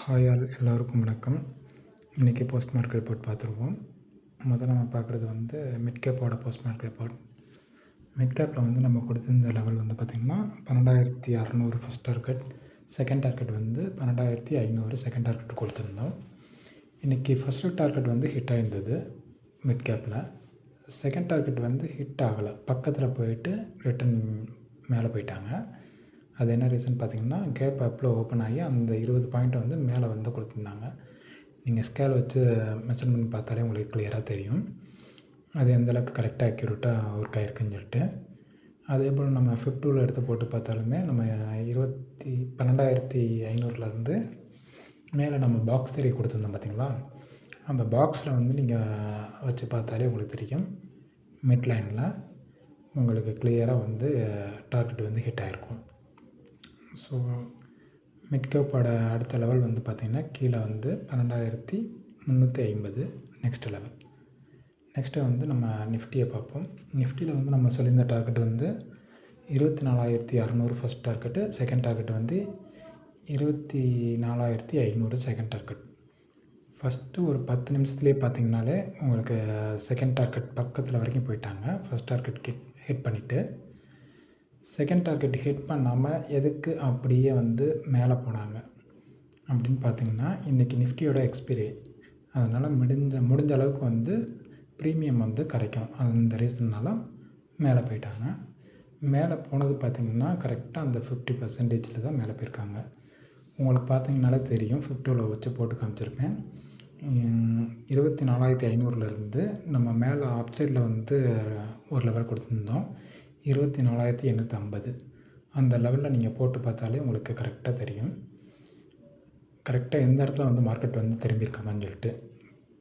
Hi all எல்லோருக்கும் வணக்கம். இன்றைக்கி போஸ்ட் மார்க் ரிப்போர்ட் பார்த்துருவோம். முதல்ல நம்ம பார்க்குறது வந்து மிட் கேப்போட போஸ்ட் மார்க் ரிப்போர்ட் மிட்கேப்பில் வந்து நம்ம கொடுத்திருந்த லெவல் வந்து பார்த்திங்கன்னா பன்னெண்டாயிரத்தி அறநூறு ஃபஸ்ட் டார்கெட் செகண்ட் டார்கெட் வந்து பன்னெண்டாயிரத்தி ஐநூறு செகண்ட் டார்கெட் கொடுத்துருந்தோம். இன்றைக்கி ஃபஸ்ட்டு டார்கெட் வந்து ஹிட் ஆகிருந்தது மிட்கேப்பில் செகண்ட் டார்கெட் வந்து ஹிட் ஆகலை. பக்கத்தில் போயிட்டு ரிட்டன் மேலே போயிட்டாங்க. அது என்ன ரீசன் பார்த்தீங்கன்னா கேப் அப்பில் ஓப்பன் ஆகி அந்த இருபது பாயிண்ட்டை வந்து மேலே வந்து கொடுத்துருந்தாங்க. நீங்கள் ஸ்கேல் வச்சு மெஷர் பண்ணி பார்த்தாலே உங்களுக்கு கிளியராக தெரியும். அது எந்தளவுக்கு கரெக்டாக அக்யூரேட்டாக ஒர்க் ஆகிருக்குன்னு சொல்லிட்டு. அதே போல் நம்ம ஃபிஃப்டூவில் எடுத்து போட்டு பார்த்தாலுமே நம்ம இருபத்தி பன்னெண்டாயிரத்தி ஐநூறுலேருந்து மேலே நம்ம பாக்ஸ் தெரிய கொடுத்துருந்தோம் பார்த்தீங்களா? அந்த பாக்ஸில் வந்து நீங்கள் வச்சு பார்த்தாலே உங்களுக்கு தெரியும். மிட் லைனில் உங்களுக்கு கிளியராக வந்து டார்கெட் வந்து ஹிட் ஆகிருக்கும் ஸோ மிட்கேப்போட அடுத்த லெவல் வந்து பார்த்திங்கன்னா கீழே வந்து பன்னெண்டாயிரத்தி முந்நூற்றி ஐம்பது நெக்ஸ்ட் லெவல் நெக்ஸ்ட்டு வந்து நம்ம நிஃப்டியை பார்ப்போம். நிஃப்டியில் வந்து நம்ம சொல்லியிருந்த டார்கெட் வந்து இருபத்தி நாலாயிரத்தி அறநூறு ஃபஸ்ட் டார்கெட்டு செகண்ட் டார்கெட் வந்து இருபத்தி நாலாயிரத்தி ஐநூறு செகண்ட் டார்கெட் ஃபஸ்ட்டு ஒரு பத்து நிமிஷத்துலேயே பார்த்தீங்கனாலே உங்களுக்கு செகண்ட் டார்கெட் பக்கத்தில் வரைக்கும் போயிட்டாங்க. ஃபஸ்ட் டார்கெட் ஹிட் பண்ணிவிட்டு செகண்ட் டார்கெட் ஹிட் பண்ணாமல் எதுக்கு அப்படியே வந்து மேலே போனாங்க? அப்படின்னு பார்த்தீங்கன்னா இன்றைக்கி நிஃப்டியோட எக்ஸ்பிரி அதனால் முடிஞ்ச முடிஞ்ச அளவுக்கு வந்து ப்ரீமியம் வந்து கிடைக்கும் அந்த ரீசன்னால் மேலே போயிட்டாங்க. மேலே போனது பார்த்திங்கன்னா கரெக்டாக அந்த ஃபிஃப்டி பர்சன்டேஜில் தான் மேலே போயிருக்காங்க. உங்களுக்கு பார்த்தீங்கனாலே தெரியும். ஃபிஃப்டியில் வச்சு போட்டு காமிச்சிருப்பேன். இருபத்தி நாலாயிரத்தி ஐநூறுலேருந்து நம்ம மேலே ஆப் சைடில் வந்து ஒரு லெவல் கொடுத்துருந்தோம். இருபத்தி நாலாயிரத்தி எண்ணூற்றி ஐம்பது. அந்த லெவலில் நீங்கள் போட்டு பார்த்தாலே உங்களுக்கு கரெக்டாக தெரியும். கரெக்டாக எந்த இடத்துல வந்து மார்க்கெட் வந்து திரும்பியிருக்காங்கன்னு சொல்லிட்டு.